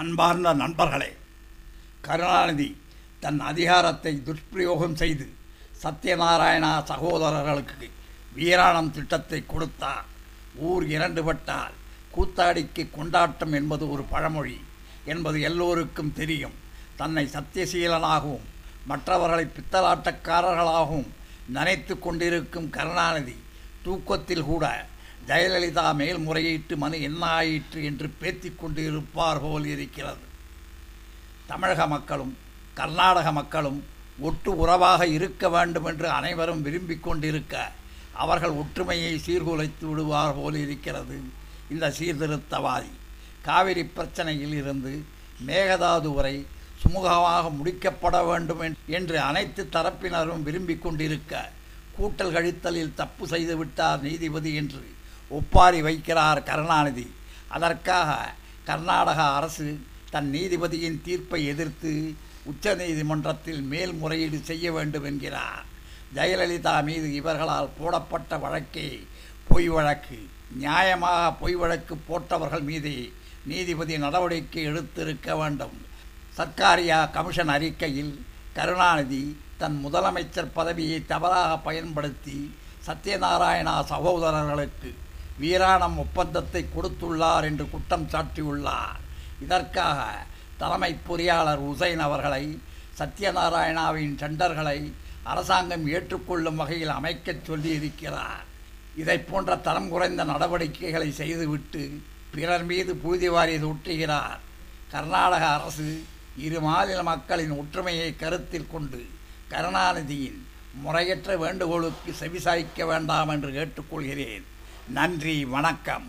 அன்பார்ந்த நண்பர்களே கருணாநிதி தன் அதிகாரத்தை துஷ்பிரயோகம் செய்து சத்யநாராயணா சகோதரர்களுக்கு வீராணம் திட்டத்தை கொடுத்தார். ஊர் இரண்டுபட்டால் கூத்தாடிக்கு கொண்டாட்டம் என்பது ஒரு பழமொழி என்பது எல்லோருக்கும் தெரியும். தன்னை சத்தியசீலனாகவும் மற்றவர்களை பித்தலாட்டக்காரர்களாகவும் நினைத்து கொண்டிருக்கும் கருணாநிதி தூக்கத்தில் கூட ஜெயலலிதா மேல்முறையீட்டு மனு என்ன ஆயிற்று என்று பேத்திக் கொண்டு இருப்பார் போல் இருக்கிறது. தமிழக மக்களும் கர்நாடக மக்களும் ஒட்டு உறவாக இருக்க வேண்டும் என்று அனைவரும் விரும்பிக் கொண்டிருக்க அவர்கள் ஒற்றுமையை சீர்குலைத்து விடுவார் போல் இருக்கிறது இந்த சீர்திருத்தவாதி. காவிரி பிரச்சனையில் இருந்து மேகதாது வரை சுமூகமாக முடிக்கப்பட வேண்டும் என்று அனைத்து தரப்பினரும் விரும்பிக் கொண்டிருக்க கூட்டல் கழித்தலில் தப்பு செய்துவிட்டார் நீதிபதி என்று ஒப்பாரி வைக்கிறார் கருணாநிதி. அதற்காக கர்நாடக அரசு தன் நீதிபதியின் தீர்ப்பை எதிர்த்து உச்சநீதிமன்றத்தில் மேல்முறையீடு செய்ய வேண்டும் என்கிறார். ஜெயலலிதா மீது இவர்களால் போடப்பட்ட வழக்கே பொய் வழக்கு. நியாயமாக பொய் வழக்கு போட்டவர்கள் மீது நீதிபதி நடவடிக்கை எடுத்திருக்க வேண்டும். சர்க்காரியா கமிஷன் அறிக்கையில் கருணாநிதி தன் முதலமைச்சர் பதவியை தவறாக பயன்படுத்தி சத்யநாராயணா சகோதரர்களுக்கு வீராணம் ஒப்பந்தத்தை கொடுத்துள்ளார் என்று குற்றம் சாட்டியுள்ளார். இதற்காக தலைமை பொறியாளர் உசைன் அவர்களை சத்யநாராயணாவின் டெண்டர்களை அரசாங்கம் ஏற்றுக்கொள்ளும் வகையில் அமைக்கச் சொல்லியிருக்கிறார். இதை போன்ற தரம் குறைந்த நடவடிக்கைகளை செய்துவிட்டு பிறர் மீது புழுதி வாரி ஊட்டுகிறார் கர்நாடக அரசு இரு மாநில மக்களின் ஒற்றுமையை கருத்தில் கொண்டு கருணாநிதியின் முறையற்ற வேண்டுகோளுக்கு செவிசாய்க்க வேண்டாம் என்று கேட்டுக்கொள்கிறேன். நன்றி வணக்கம்.